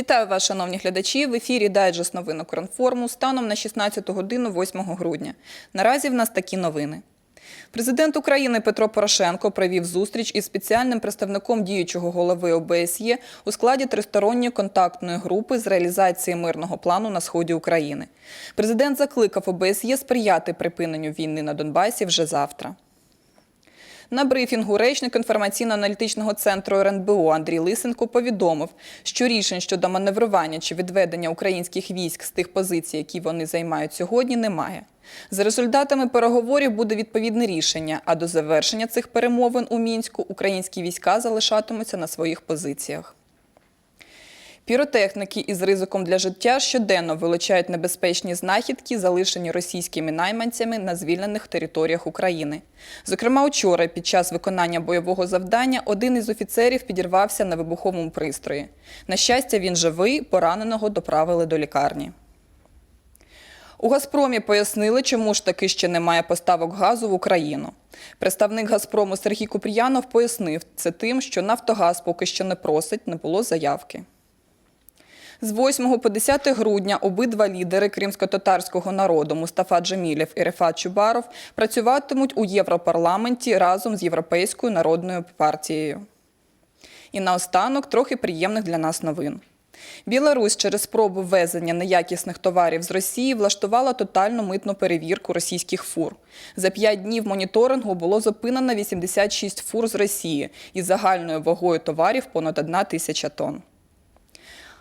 Вітаю вас, шановні глядачі. В ефірі Дайджест новин Укрінформу станом на 16 годину 8 грудня. Наразі в нас такі новини. Президент України Петро Порошенко провів зустріч із спеціальним представником діючого голови ОБСЄ у складі тристоронньої контактної групи з реалізації мирного плану на сході України. Президент закликав ОБСЄ сприяти припиненню війни на Донбасі вже завтра. На брифінгу речник інформаційно-аналітичного центру РНБО Андрій Лисенко повідомив, що рішень щодо маневрування чи відведення українських військ з тих позицій, які вони займають сьогодні, немає. За результатами переговорів буде відповідне рішення, а до завершення цих перемовин у мінську українські війська залишатимуться на своїх позиціях. Піротехніки із ризиком для життя щоденно вилучають небезпечні знахідки, залишені російськими найманцями на звільнених територіях України. Зокрема, учора під час виконання бойового завдання один із офіцерів підірвався на вибуховому пристрої. На щастя, він живий, пораненого доправили до лікарні. У Газпромі пояснили, чому ж таки ще немає поставок газу в Україну. Представник Газпрому Сергій Купріянов пояснив це тим, що Нафтогаз поки що не просить, не було заявки. З 8 по 10 грудня обидва лідери кримсько-татарського народу Мустафа Джемілєв і Рефат Чубаров працюватимуть у Європарламенті разом з Європейською народною партією. І наостанок трохи приємних для нас новин. Білорусь через спробу ввезення неякісних товарів з Росії влаштувала тотальну митну перевірку російських фур. За п'ять днів моніторингу було зупинено 86 фур з Росії із загальною вагою товарів понад 1 тисяча тонн.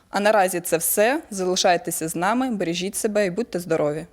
А наразі це все. Залишайтеся з нами, бережіть себе і будьте здорові!